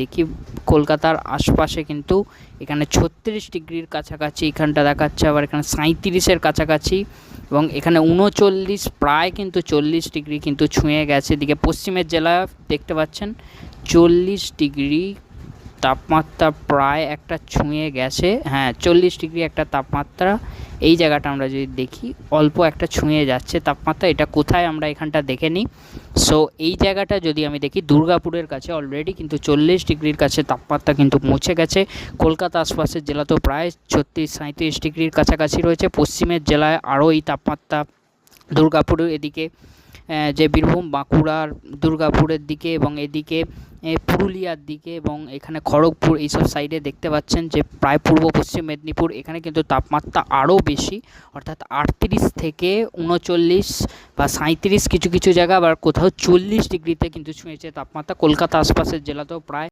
দেখি, কলকাতার আশপাশে কিন্তু এখানে ছত্রিশ ডিগ্রির কাছাকাছি এখানটা দেখাচ্ছে, আবার এখানে সাঁত্রিশের কাছাকাছি এবং এখানে উনচল্লিশ, প্রায় কিন্তু চল্লিশ ডিগ্রি কিন্তু ছুঁয়ে গেছে। এদিকে পশ্চিমের জেলা দেখতে পাচ্ছেন, চল্লিশ ডিগ্রি তাপমাত্রা প্রায় একটা ছুঁয়ে গেছে। হ্যাঁ চল্লিশ ডিগ্রি একটা তাপমাত্রা। এই জায়গাটা আমরা যদি দেখি, অল্প একটা ছুঁয়ে যাচ্ছে তাপমাত্রা। এটা কোথায় আমরা এখানটা দেখে নিই? সো এই জায়গাটা যদি আমি দেখি, দুর্গাপুরের কাছে অলরেডি কিন্তু চল্লিশ ডিগ্রির কাছে তাপমাত্রা কিন্তু পৌঁছে গেছে। কলকাতা আশপাশের জেলা তো প্রায় ছত্রিশ সাঁত্রিশ ডিগ্রির কাছাকাছি রয়েছে। পশ্চিমের জেলায় আরও এই তাপমাত্রা দুর্গাপুরের এদিকে যে বীরভূম, বাঁকুড়ার দুর্গাপুরের দিকে এবং এদিকে পুরুলিয়ার দিকে এবং এখানে খড়গপুর এইসব সাইডে দেখতে পাচ্ছেন যে প্রায় পূর্ব পশ্চিম মেদিনীপুর, এখানে কিন্তু তাপমাত্রা আরও বেশি, অর্থাৎ আটত্রিশ থেকে উনচল্লিশ বা সাঁইত্রিশ কিছু কিছু জায়গা আবার কোথাও চল্লিশ ডিগ্রিতে কিন্তু ছুঁয়েছে তাপমাত্রা। কলকাতা আশপাশের জেলাতেও প্রায়